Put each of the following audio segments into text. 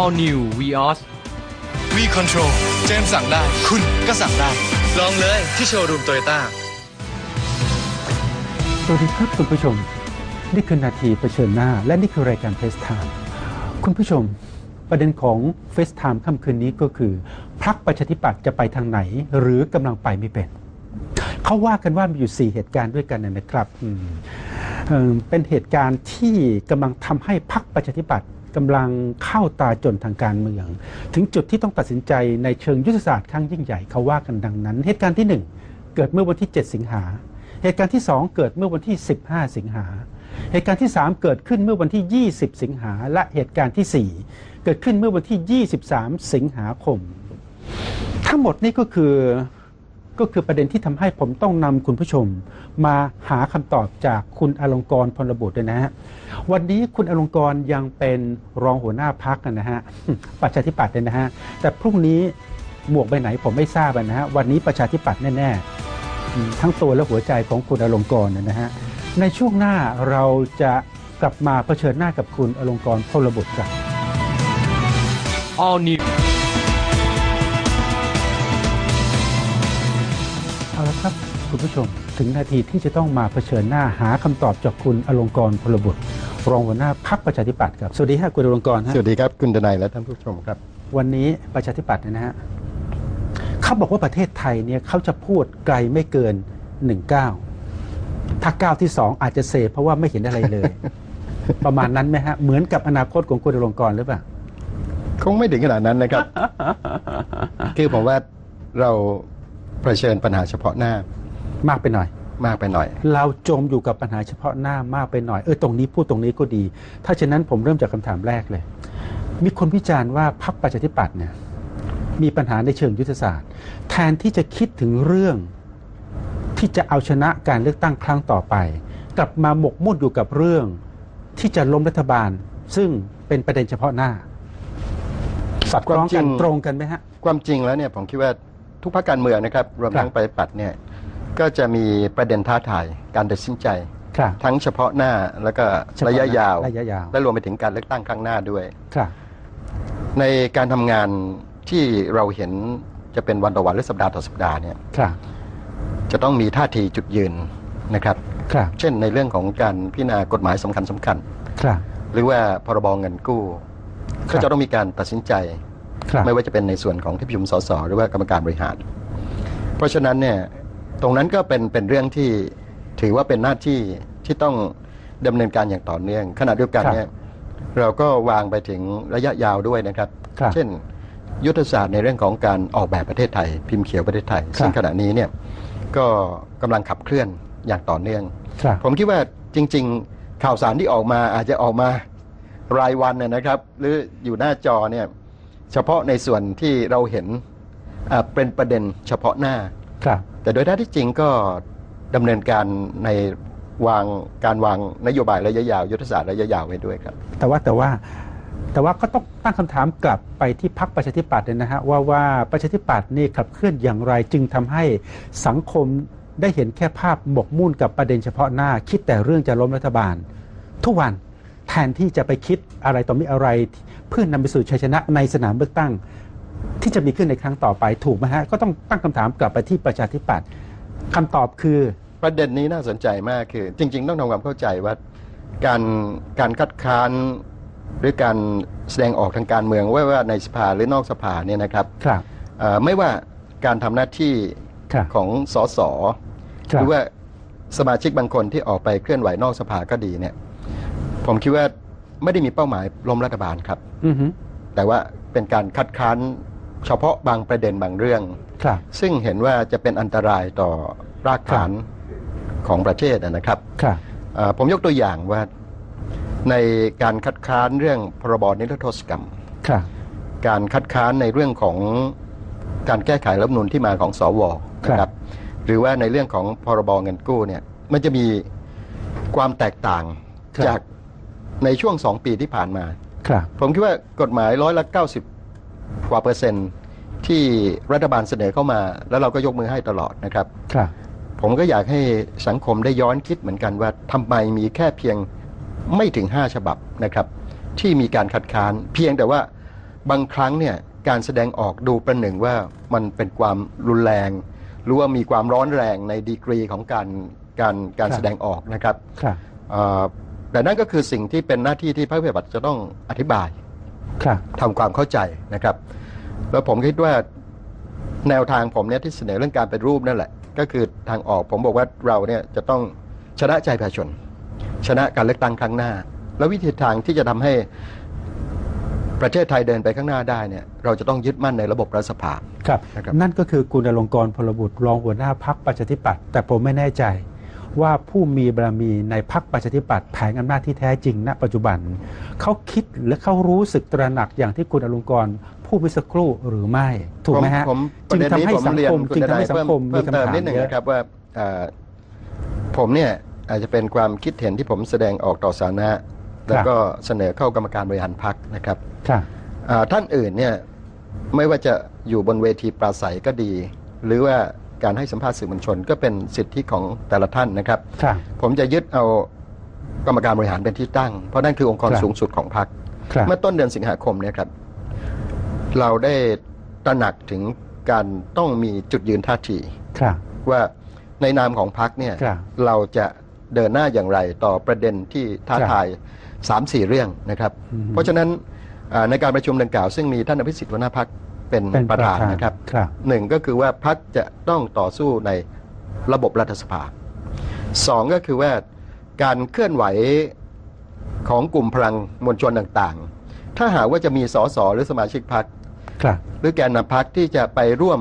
All New Vios We Control เจมส์สั่งได้ คุณก็สั่งได้ ลองเลยที่โชว์รูมโตโยต้าสวัสดีครับคุณผู้ชม นี่คือนาทีเผชิญหน้า และนี่คือรายการเฟสไทม์คุณผู้ชมประเด็นของเฟสไทม์ค่ำคืนนี้ก็คือพรรคประชาธิปัตย์จะไปทางไหน หรือกำลังไปไม่เป็นเขาว่ากันว่ามีอยู่ 4 เหตุการณ์ด้วยกันนะครับอืมเอ่อเป็นเหตุการณ์ที่กำลังทำให้พรรคประชาธิปัตย์ กำลังเข้าตาจนทางการเมือง ถึงจุดที่ต้องตัดสินใจในเชิงยุทธศาสตร์ครั้งยิ่งใหญ่เขาว่ากันดังนั้น เหตุการณ์ที่ 1 เกิดเมื่อวันที่ 7 สิงหา เหตุการณ์ที่ 2 เกิดเมื่อวันที่ 15 สิงหา เหตุการณ์ที่ 3 เกิดขึ้นเมื่อวันที่ 20 สิงหา และเหตุการณ์ที่ 4 เกิดขึ้นเมื่อวันที่ 23 สิงหาคม ทั้งหมดนี่ก็คือ ก็คือประเด็นที่ทำให้ผมต้องนำคุณผู้ชม มาหาคำตอบจากคุณอลงกรณ์พลบุตรด้วยนะฮะวันนี้คุณอลงกรณ์ยังเป็นรองหัวหน้าพักนะฮะประชาธิปัตย์เลยนะฮะแต่พรุ่งนี้หมวกไปไหนผมไม่ทราบนะฮะวันนี้ประชาธิปัตย์แน่ๆ ทั้งตัวและหัวใจของคุณอลงกรณ์นะฮะในช่วงหน้าเราจะกลับมาเผชิญหน้ากับคุณอลงกรณ์พลบุตรครับ All New เอาละครับ คุณผู้ชม ถึงนาทีที่จะต้องมาเผชิญหน้าหาคำตอบจากคุณอลงกรณ์พลบุตร รองหัวหน้าพักประชาธิปัตย์ครับ สวัสดีค่ะคุณอลงกรณ์ฮะสวัสดีครับคุณดนัยและท่านผู้ชมครับ วันนี้ประชาธิปัตย์เนี่ยนะฮะเขาบอกว่าประเทศไทยเนี่ยเขาจะพูดไกลไม่เกินหนึ่งก้าวถ้าก้าวที่สองอาจจะเซเพราะว่าไม่เห็นอะไรเลย ประมาณนั้นไหมฮะเหมือนกับอนาคตของคุณอลงกรณ์หรือเปล่าคงไม่ถึงขนาดนั้นนะครับ คือผมว่าเรา เผชิญปัญหาเฉพาะหน้ามากไปหน่อย มากไปหน่อย เราจมอยู่กับปัญหาเฉพาะหน้ามากไปหน่อยเออตรงนี้พูดตรงนี้ก็ดี ถ้าฉะนั้นผมเริ่มจากคำถามแรกเลย มีคนวิจารณ์ว่าพรรคประชาธิปัตย์เนี่ยมีปัญหาในเชิงยุทธศาสตร์ แทนที่จะคิดถึงเรื่องที่จะเอาชนะการเลือกตั้งครั้งต่อไป กลับมาหมกมุ่นอยู่กับเรื่องที่จะล้มรัฐบาล ซึ่งเป็นประเด็นเฉพาะหน้าสอดคล้องกันความจริงตรงกันไหมฮะความจริงแล้วเนี่ยผมคิดว่า ทุกภาคการเมืองนะครับ รวมทั้งครับไปฏิปัดเนี่ยก็จะมีประเด็นท้าทายการตัดสินใจครับทั้งเฉพาะหน้าแล้วก็เฉพาะหน้าระยะยาวระยะยาว และรวมไปถึงการเลือกตั้งครั้งหน้าด้วยครับในการทำงานที่เราเห็นจะเป็นวันต่อวันหรือสัปดาห์ต่อสัปดาห์เนี่ยครับจะต้องมีท่าทีจุดยืนนะครับครับ เช่นในเรื่องของการพิจารณากฎหมายสำคัญสำคัญครับหรือว่าพรบเงินกู้ครับก็จะต้องมีการตัดสินใจครับ ไม่ว่าจะเป็นในส่วนของที่ประชุมสสหรือว่ากรรมการบริหาร เพราะฉะนั้นเนี่ยตรงนั้นก็เป็นเป็นเรื่องที่ถือว่าเป็นหน้าที่ที่ต้องดำเนินการอย่างต่อเนื่องขณะเดียวกันเนี่ยเราก็วางไปถึงระยะยาวด้วยนะครับครับ เช่น ยุทธศาสตร์ในเรื่องของการออกแบบประเทศไทย พิมพ์เขียวประเทศไทย ซึ่งขณะนี้เนี่ยก็กำลังขับเคลื่อนอย่างต่อเนื่องครับผมคิดว่าจริง ๆ ข่าวสารที่ออกมาอาจจะออกมารายวันนะนะครับ หรืออยู่หน้าจอเนี่ย เฉพาะในส่วนที่เราเห็นอ่าเป็นประเด็นเฉพาะหน้าครับแต่โดยแท้ที่จริงก็ดำเนินการในวางการวางนโยบายระยะยาว ยุทธศาสตร์ระยะยาวไว้ด้วยครับ แต่ว่าแต่ว่าแต่ว่าก็ต้องตั้งคำถามกลับไปที่พักประชาธิปัตย์เนี่ยนะฮะว่าว่าประชาธิปัตย์นี่ขับเคลื่อนอย่างไรจึงทำให้สังคมได้เห็นแค่ภาพหมกมุ่นกับประเด็นเฉพาะหน้า คิดแต่เรื่องจะล้มรัฐบาล ทุกวัน แทนที่จะไปคิดอะไรต่อมีอะไร เพื่อนำไปสู่ชัยชนะในสนามเลือกตั้ง ที่จะมีขึ้นในครั้งต่อไปถูกไหมฮะก็ต้องตั้งคำถามกลับไปที่ประชาธิปัตย์คำตอบคือประเด็นนี้น่าสนใจมากคือ จริง ๆ ต้องทำความเข้าใจว่าการการคัดค้านหรือการแสดงออกทางการเมืองว่าว่าในสภาหรือนอกสภาเนี่ยนะครับครับเอ่อไม่ว่าการทำหน้าที่ครับของสสครัหบรือว่าสมาชิกบางคนที่ออกไปเคลื่อนไหวนอกสภาก็ดีเนี่ย ผมคิดว่าไม่ได้มีเป้าหมายล้มรัฐบาลครับ อือฮึแต่ว่าเป็นการคัดค้านเฉพาะบางประเด็นบางเรื่อง ครับ ซึ่งเห็นว่าจะเป็นอันตรายต่อรากฐานของประเทศนะครับครับ เอ่อผมยกตัวอย่างว่าในการคัดค้านเรื่องพรบนิรโทษกรรม ครับ การคัดค้านในเรื่องของการแก้ไขรัฐธรรมนูลที่มาของสวนะครับหรือว่าในเรื่องของพรบเงินกู้เนี่ยมันจะมีความแตกต่างครับ จาก ในช่วงสองปีที่ผ่านมา ครับ ผมคิดว่ากฎหมายร้อยละ 90 กว่าเปอร์เซ็นต์ที่รัฐบาลเสนอเข้ามา แล้วเราก็ยกมือให้ตลอดนะครับ ครับ ผมก็อยากให้สังคมได้ย้อนคิดเหมือนกันว่าทำไมมีแค่เพียงไม่ถึง 5 ฉบับนะครับ ที่มีการคัดค้าน เพียงแต่ว่าบางครั้งเนี่ยการแสดงออกดูประหนึ่งว่ามันเป็นความรุนแรง หรือว่ามีความร้อนแรงในดีกรีของการการการครับแสดงออกนะครับครับเอ่อ แต่นั่นก็คือสิ่งที่เป็นหน้าที่ที่พระปฏิบัติจะต้องอธิบายครับทำความเข้าใจนะครับ แล้วผมคิดว่าแนวทางผมเนี่ยที่เสนอเรื่องการเป็นรูปนั่นแหละ ก็คือทางออกผมบอกว่าเราเนี่ยจะต้องชนะใจประชาชน ชนะการเลือกตั้งครั้งหน้า แล้ววิธีทางที่จะทำให้ประเทศไทยเดินไปข้างหน้าได้เนี่ยเราจะต้องยึดมั่นในระบบรัฐสภาครับนะครับนั่นก็คือคุณอลงกรณ์พลบุตรรองหัวหน้าพักประชาธิปัตย์แต่ผมไม่แน่ใจ ว่าผู้มีบารมีในพักประชาธิปัตย์แผงอำนาจที่แท้จริง ณ ปัจจุบัน เขาคิดและเขารู้สึกตระหนักอย่างที่คุณอลงกรณ์ผู้วิสักครู่หรือไม่ ถูกไหมฮะผมปจึระงเด็นทำนี้ให้ผมสังเรียนคมคุณจึงททำนายให้สังเพิ่มคมมีเพิ่มคำเติมถามนิดหนึ่งเยอะนะครับว่าเอ่อผมเนี่ยอาจจะเป็นความคิดเห็นที่ผมแสดงออกต่อสาธารณะแล้วก็เสนอเข้ากรรมการบริหารพักนะครับครับอ่าท่านอื่นเนี่ยไม่ว่าจะอยู่บนเวทีปราศัยก็ดี หรือว่า การให้สัมภาษณ์สื่อมวลชน ก็เป็นสิทธิของแต่ละท่านนะครับ ครับ ผมจะยึดเอากรรมการบริหารเป็นที่ตั้ง เพราะนั่นคือองค์กรครับ สูงสุดของพรรค ครับ เมื่อต้นเดือนสิงหาคมเนี่ยครับ เราได้ตระหนักถึงการต้องมีจุดยืนท่าที ครับ ว่าในนามของพรรคเนี่ยครับเราจะเดินหน้าอย่างไรต่อประเด็นที่ท้าครับทายสามสี่เรื่องนะครับ อืม เพราะฉะนั้นอ่าในการประชุมดังกล่าวซึ่งมีท่านอภิสิทธิ์หัวหน้าพัก เป็นเป็นประธานประธานนะครับครับหนึ่งก็คือว่าพักจะต้องต่อสู้ในระบบรัฐสภาสองก็คือว่าการเคลื่อนไหวของกลุ่มพลังมวลชนต่างๆ ถ้าหากว่าจะมีสสหรือสมาชิกพักครับหรือแกนนำพักที่จะไปร่วม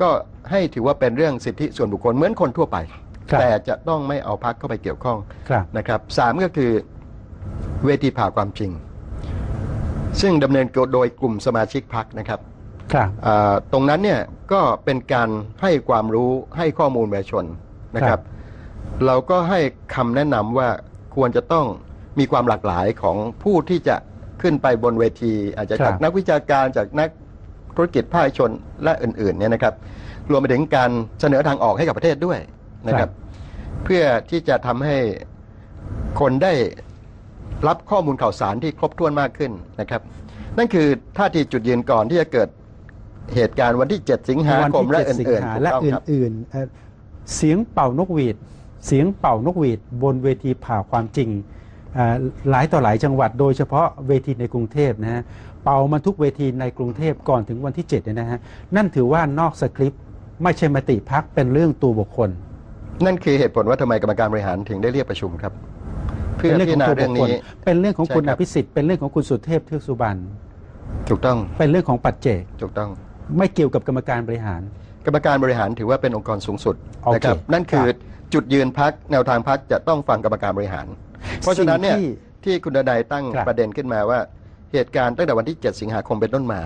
ก็ให้ถือว่าเป็นเรื่องสิทธิส่วนบุคคลเหมือนคนทั่วไปครับแต่จะต้องไม่เอาพักเข้าไปเกี่ยวข้องครับนะครับสามก็คือเวทีผ่าความจริง ซึ่งดำเนินโดยกลุ่มสมาชิกพักนะครับ ครับอ่าตรงนั้นเนี่ยก็เป็นการให้ความรู้ให้ข้อมูลประชาชนนะคครัรับบเราก็ให้คำแนะนำว่าควรจะต้องมีความหลากหลายของผู้ที่จะขึ้นไปบนเวที อาจจะจากนักวิชาการจากนักธุรกิจภาคเอกชนและอื่นๆเนี่ยนะครับ รวมไปถึงการเสนอทางออกให้กับประเทศด้วยนะครับ เพื่อที่จะทำให้คนได้รับข้อมูลข่าวสารที่ครบถ้วนมากขึ้นนะครับ นั่นคือท่าทีจุดยืนก่อนที่จะเกิด เหตุการณ์วันที่ 7 สิงหาวันคมที่และ7สิงอื่นหาๆถูกและต้องอครับื่นๆเอ่อเสียงเป่านกหวีด เสียงเป่านกหวีด บนเวทีผ่าความจริงเอ่อหลายต่อหลายจังหวัดโดยเฉพาะเวทีในกรุงเทพนะฮะเป่ามันทุกเวทีในกรุงเทพก่อนถึงวันที่7เนี่ยนะฮะนั่นถือว่านอกสคริปต์ไม่ใช่มติพักเป็นเรื่องตัวบุคคล นั่นคือเหตุผลว่าทำไมกรรมการบริหารถึงได้เรียกประชุมครับ เพื่อพิจารณาเรื่องนี้เป็นเรื่องของคุณใช่อครับภิสิทธิ์เป็นเรื่องของคุณสุเทพเทือกสุบรรณถูกต้องเป็นเรื่องของปัจเจกถูกต้อง ไม่เกี่ยวกับกรรมการบริหาร กรรมการบริหารถือว่าเป็นองค์กรสูงสุดโอเคนะครับนั่นคือครับ จุดยืนพักแนวทางพักจะต้องฟังกรรมการบริหาร เพราะฉะนั้นเนี่ยสิ่งที่ที่คุณดนายตั้งครับ ประเด็นขึ้นมาว่าเหตุการณ์ตั้งแต่วันที่ 7 สิงหาคมเป็นต้นมา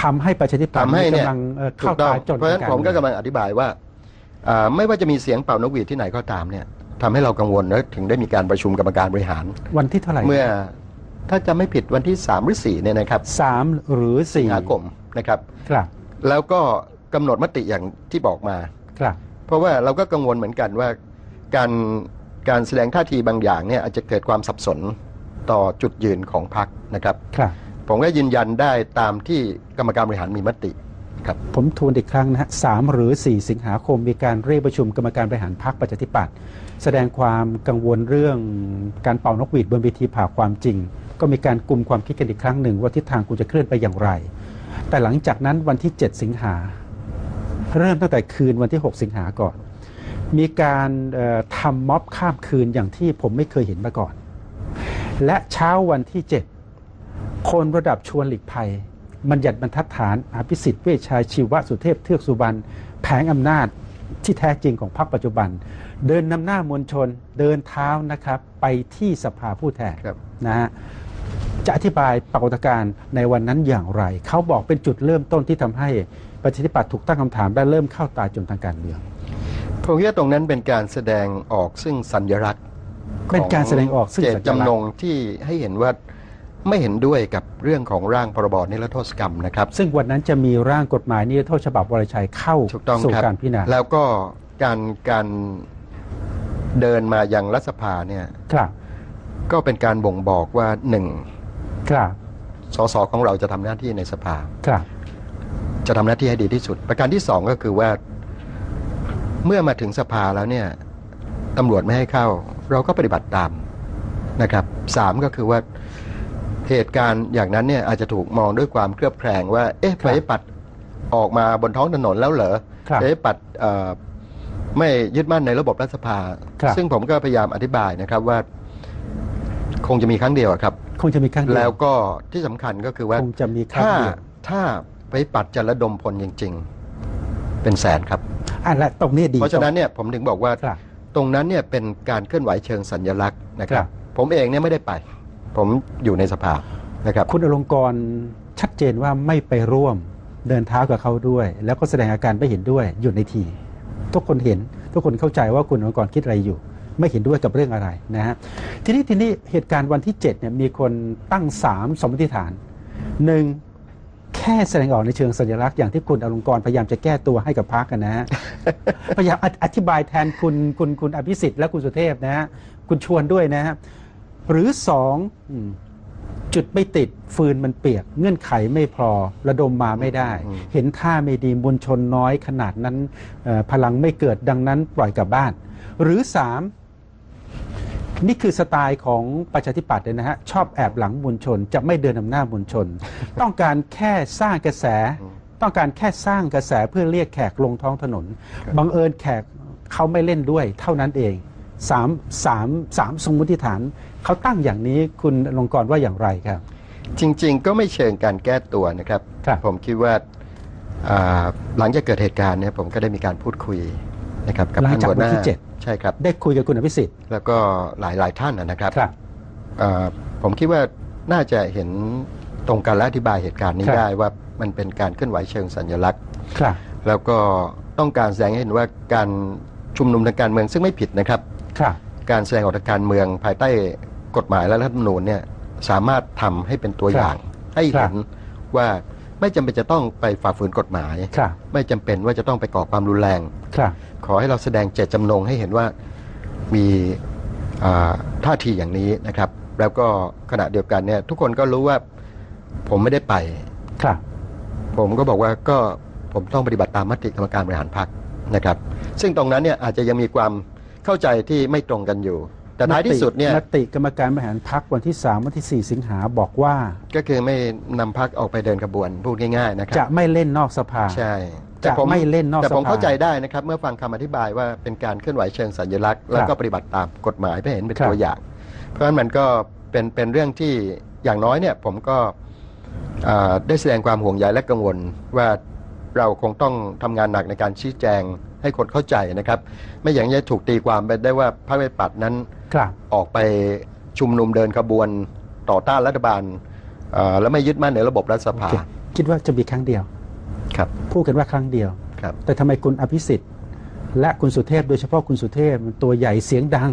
ทำให้ประชาธิปัตย์ทำให้เนี่ย กำลังเอ่อถูเข้ากต้องตาจนเพราะฉะนั้นผมก็กำลังอธิบายว่าอ่า ไม่ว่าจะมีเสียงเป่านกหวีดที่ไหนก็ตามเนี่ยทำให้เรากังวลและถึงได้มีการประชุมกรรมการบริหาร วันที่เท่าไหร่เมื่อถ้าจะไม่ผิดวันที่ 3 หรือ4เนี่ยนะครับ สามหรือสิสี่งหาคม นะครับ ครับ แล้วก็กำหนดมติอย่างที่บอกมา ครับ เพราะว่าเราก็กังวลเหมือนกันว่าการการแสดงท่าทีบางอย่างเนี่ยอาจจะเกิดความสับสนต่อจุดยืนของพรรคนะครับ ครับ ผมก็ยืนยันได้ตามที่กรรมการบริหารมีมติครับ ผมทวนอีกครั้งนะฮะสามหรือสี่สิงหาคมมีการเรียกประชุมกรรมการบริหารพรรคประชาธิปัตย์แสดงความกังวลเรื่องการเป่านกหวีดบนเวทีผ่าความจริง ก็มีการกลุ่มความคิดกันอีกครั้งหนึ่งว่าทิศทางคุณจะเคลื่อนไปอย่างไร แต่หลังจากนั้นวันที่ 7 สิงหา เริ่มตั้งแต่คืนวันที่ 6 สิงหาก่อน มีการเอ่อทำม็อบข้ามคืนอย่างที่ผมไม่เคยเห็นมาก่อน และเช้าวันที่ 7 คนระดับชวนหลีกภัย บัญญัติบรรทัดฐานอภิสิทธิ์เวชชายชีวะสุเทพเทือกสุบรรณแผงอำนาจที่แท้จริงของพรรคปัจจุบัน เดินนำหน้ามวลชนเดินเท้านะครับไปที่สภาผู้แทนครับนะฮะ จะอธิบายปรากฏการณ์ในวันนั้นอย่างไร เขาบอกเป็นจุดเริ่มต้นที่ทำให้ประชาธิปัตย์ถูกตั้งคำถามและเริ่มเข้าตาจนทางการเมืองผมคิดว่าตรงนั้นเป็นการแสดงออกซึ่งสัญลักษณ์เป็นการแสดงออกซึ่งเจสัตญลักษณ์จำนงที่ให้เห็นว่าไม่เห็นด้วยกับเรื่องของร่างพรบนิรโทษกรรมนะครับ ซึ่งวันนั้นจะมีร่างกฎหมายนิรโทษฉบับวรชัยเข้าถูกต้องสู่ครับการพิจารณาแล้วก็การการเดินมายังรัฐสภาเนี่ยครับก็เป็นการบ่งบอกว่าหนึ่ง ครับสสของเราจะทำหน้าที่ในสภาครับ จะทำหน้าที่ให้ดีที่สุด ประการที่สองก็คือว่า เมื่อมาถึงสภาแล้วเนี่ยตำรวจไม่ให้เข้า เราก็ปฏิบัติตามนะครับสามก็คือว่าเหตุการณ์อย่างนั้นเนี่ยอาจจะถูกมองด้วยความเครือบแคลงว่า เอ๊ะครับไปปัดออกมาบนท้องถนนแล้วเหรอครับไปปัดเอ่อไม่ยึดมั่นในระบบรัฐสภาครับซึ่งผมก็พยายามอธิบายนะครับว่า คงจะมีครั้งเดียวอะครับ คงจะมีครั้งเดียแล้วก็ที่สำคัญก็คือว่าคงจะมีครั้งถ้าเดียว ถ้าไปปัดจะระดมพลจริง ๆ เป็นแสนครับ อะและตรงนี้ดีเพราะฉะนั้นเนี่ยผมถึงบอกว่า ครับ ตรงนั้นเนี่ยเป็นการเคลื่อนไหวเชิงสัญลักษณ์นะคครัรับ บ ผมเองเนี่ยไม่ได้ไป ผมอยู่ในสภานะครับ คุณอลงกรณ์ชัดเจนว่าไม่ไปร่วมเดินเท้ากับเขาด้วย แล้วก็แสดงอาการไม่เห็นด้วยอยู่ในที ทุกคนเห็น ทุกคนเข้าใจว่าคุณอลงกรณ์คิดอะไรอยู่ ไม่เห็นด้วยกับเรื่องอะไรนะฮะทีนี้ทีนี้เหตุการณ์วันที่7เนี่ยมีคนตั้งสามสมมติฐานหนึ่งแค่แสดงออกในเชิงสัญลักษณ์อย่างที่คุณอลงกรณ์พยายามจะแก้ตัวให้กับพรรคกันนะฮะพยายามออธิบายแทนคุณคุณคุณอภิสิทธิ์และคุณสุเทพนะฮะคุณชวนด้วยนะฮะหรือสองอืมจุดไม่ติดฟืนมันเปียก เงื่อนไขไม่พอระดมมาไม่ได้อืมเห็นท่าไม่ดีมวลชนน้อยขนาดนั้นเอ่อพลังไม่เกิดดังนั้นปล่อยกลับบ้าน หรือสาม นี่คือสไตล์ของประชาธิปัตย์เลยนะฮะชอบแอบหลังมวลชน จะไม่เดินนำหน้ามวลชน ต้องการแค่สร้างกระแส ต้องการแค่สร้างกระแสเพื่อเรียกแขกลงท้องถนน บังเอิญแขกเขาไม่เล่นด้วยเท่านั้นเองสามสามสามสมมติฐานเขาตั้งอย่างนี้คุณอลงกรณ์ว่าอย่างไรครับ จริง ๆ ก็ไม่เชิงการแก้ตัวนะครับครับผมคิดว่าอ่าหลังจากเกิดเหตุการณ์เนี่ยผมก็ได้มีการพูดคุยนะครับกับหลังท่านจากหัวหน้าวันที่เจ็ด ใช่ครับ ได้คุยกับคุณอภิสิทธิ์ แล้วก็หลายหลายๆท่านนะครับครับอ่าผมคิดว่าน่าจะเห็นตรงกันและอธิบายเหตุการณ์นี้ครับ ได้ว่ามันเป็นการเคลื่อนไหวเชิงสัญลักษณ์ ครับ แล้วก็ต้องการแสดงให้เห็นว่าการชุมนุมทางการเมืองซึ่งไม่ผิดนะครับ ครับ การแสดงออกทางการเมืองภายใต้กฎหมายและรัฐธรรมนูญเนี่ยสามารถทำให้เป็นตัวอย่าง ให้เห็นว่า ไม่จำเป็นจะต้องไปฝ่าฝืนกฎหมายครับไม่จำเป็นว่าจะต้องไปก่อความรุนแรงครับขอให้เราแสดงเจตจำนงให้เห็นว่ามีอ่าท่าทีอย่างนี้นะครับ แล้วก็ขณะเดียวกันเนี่ยทุกคนก็รู้ว่าผมไม่ได้ไปครับผมก็บอกว่าก็ผมต้องปฏิบัติตามมติกรรมการบริหารพรรคนะครับ ซึ่งตรงนั้นเนี่ยอาจจะยังมีความเข้าใจที่ไม่ตรงกันอยู่ แต่ท้ายที่สุดเนี่ยมติกรรมการบริหารพักวันที่ 3 วันที่ 4 สิงหาบอกว่า ก็คือไม่นำพรรคออกไปเดินขบวน พูดง่ายๆนะคจะรับไม่เล่นนอกสภา ใช่จะไม่เล่นนอกแต่ผมสภาเข้าใจได้นะครับเมื่อฟังคำอธิบายว่าเป็นการเคลื่อนไหวเชิงสัญลักษณ์แล้วก็ปฏิบัติตามกฎหมายเพื่อเห็นเป็นครับ ตัวอย่าง เพราะฉะนั้นมันก็เป็นเป็นเรื่องที่อย่างน้อยเนี่ยผมก็อ่าได้แสดงความห่วงใยและกังวลว่าเราคงต้องทำงานหนักในการชี้แจง ให้คนเข้าใจนะครับ ไม่อย่างนี้จะถูกตีความไปได้ว่าพรรคประชาธิปัตย์นั้นครับออกไปชุมนุมเดินขบวนต่อต้านรัฐบาลเอ่อและไม่ยึดมั่นในระบบรัฐสโอภาเคคิดว่าจะมีครั้งเดียวครับพูดกันว่าครั้งเดียวครับแต่ทำไมคุณอภิสิทธิ์ และคุณสุเทพโดยเฉพาะคุณสุเทพมันตัวใหญ่เสียงดัง